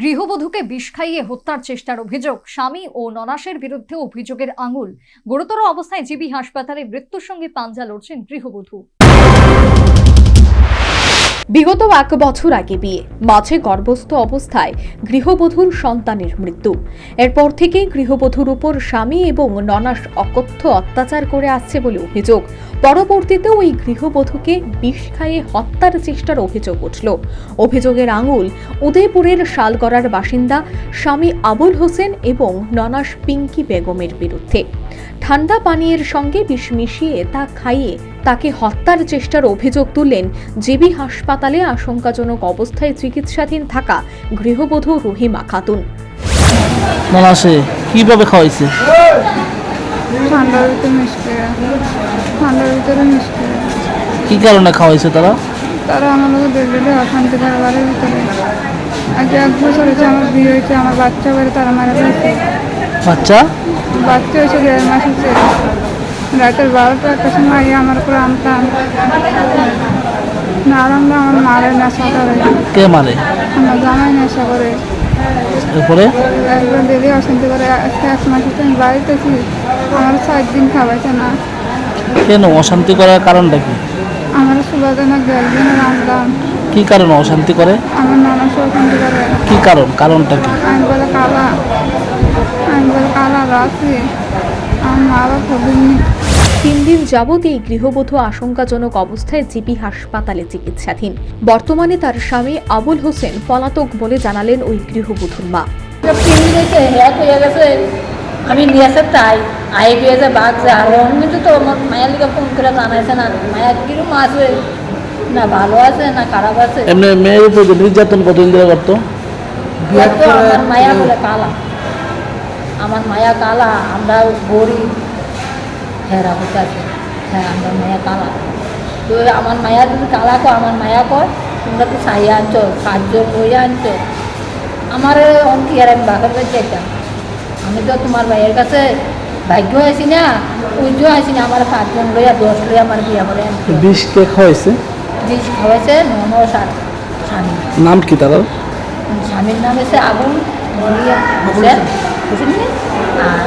গৃহবধূকে বিষ খাইয়ে হত্যার চেষ্টার অভিযোগ, স্বামী ও ননাসের বিরুদ্ধে অভিযোগের আঙুল। গুরুতর অবস্থায় জিবি হাসপাতালে মৃত্যুর সঙ্গে পাঞ্জা লড়ছেন গৃহবধূ। বিগত এক বছর আগে বিয়ে। মাঝে গর্ভস্থ অবস্থায় গৃহবধূর সন্তানের মৃত্যু। এরপর থেকে গৃহবধূর উপর স্বামী এবং ননাস অকথ্য অত্যাচার করে আসছে বলে অভিযোগ। পরবর্তীতে ওই গৃহবধূকে বিষ খাইয়ে হত্যার চেষ্টার অভিযোগ উঠল। অভিযোগের আঙুল উদয়পুরের শালগড়ার বাসিন্দা স্বামী আবুল হোসেন এবং ননাস পিঙ্কি বেগমের বিরুদ্ধে। ঠান্ডা পানীয়ের সঙ্গে বিষ মিশিয়ে তা খাইয়ে তাকে হত্যার চেষ্টার অভিযোগ তুললেন জিবি হাসপাতালে আশঙ্কাজনক অবস্থায় চিকিৎসাধীন থাকা গৃহবধূ রহিমা খাতুন। ননাসে কীভাবে খাওয়াইছে? ঠান্ডার ভিতরে মিষ্টি। ঠান্ডার ভিতরে মিষ্টি। কি কারণে খাওয়াইছে তারা? তারা আমার লোক অশান্তি করে বাড়ির ভিতরে। আগে এক বছর হয়েছে আমার বিয়ে হয়েছে আমার বাচ্চা বেড়ে তারা মারা গেছে। বাচ্চা? বাচ্চা হয়েছে দেড় মাস হয়েছে। রাতের বারোটা একটা সময় আমার উপরে আনতাম না আরামটা আমার মারে নেশা করে কে মারে? আমার জামাই নেশা করে এরপরে? একবার ডেলি অশান্তি করে আজকে এক মাস হচ্ছে আমি বাড়িতে আছি আমার সাত দিন খাওয়াইছে না। কেন? অশান্তি করার কারণটা কি? আমার সুবাদনা গ্যালবিনে রাখলাম কি কারণে অশান্তি করে? আমার নানা অশান্তি করে। কি কারণ? কারণটা কি? আমি বলে কালা। আমি বলে কালা রাখি। আমার মা বাবা তিন দিন যাবৎ এই গৃহবধূ আশঙ্কাজনক অবস্থায় জিবি হাসপাতালে চিকিৎসাধীন। বর্তমানে তার স্বামী আবুল হোসেন পলাতক বলে জানালেন ওই গৃহবধূর মা। আমি নিয়েছে তাই আই গিয়েছে বাঘছে আর অন্য তো আমার মায়ের লিগে ফোন করে জানাইছে না মায়া কিরম আছে? না ভালো আছে না খারাপ আছে। এমনি মেয়ের উপর নির্যাতন কতদিন ধরে করতো? আমার মায়া বলে কালা। আমার মায়া কালা আমরা গরিব। হেরা হতে আছে। হ্যাঁ আমার মায়া কালা। তো আমার মায়া যদি কালা কয় আমার মায়া কয় তোমরা তো সাইয়া আনছো সাতজন লইয়া আনছো। আমার অঙ্কি আর আমি বাঘের বাড়ি চাইতাম আমি তো তোমার ভাইয়ের কাছে ভাগ্য আছি না উজ্জ আছি না আমার পাঁচজন লইয়া দশ লইয়া আমার বিয়া করে আনছো। বিষ কে খাওয়াইছে? বিষ খাওয়াইছে নন সাত স্বামী। নাম কি তার স্বামীর নাম হচ্ছে আগুন। আর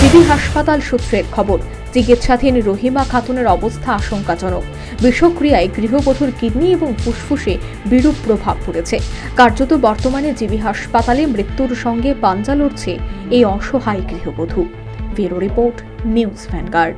জিবি হাসপাতাল সূত্রের খবর, চিকিৎসাধীন রহিমা খাতুনের অবস্থা আশঙ্কাজনক। বিষক্রিয়ায় গৃহবধূর কিডনি এবং ফুসফুসে বিরূপ প্রভাব পড়েছে। কার্যত বর্তমানে জিবি হাসপাতালে মৃত্যুর সঙ্গে পাঞ্জা লড়ছে এই অসহায় গৃহবধূ। Bureau report, News Vanguard.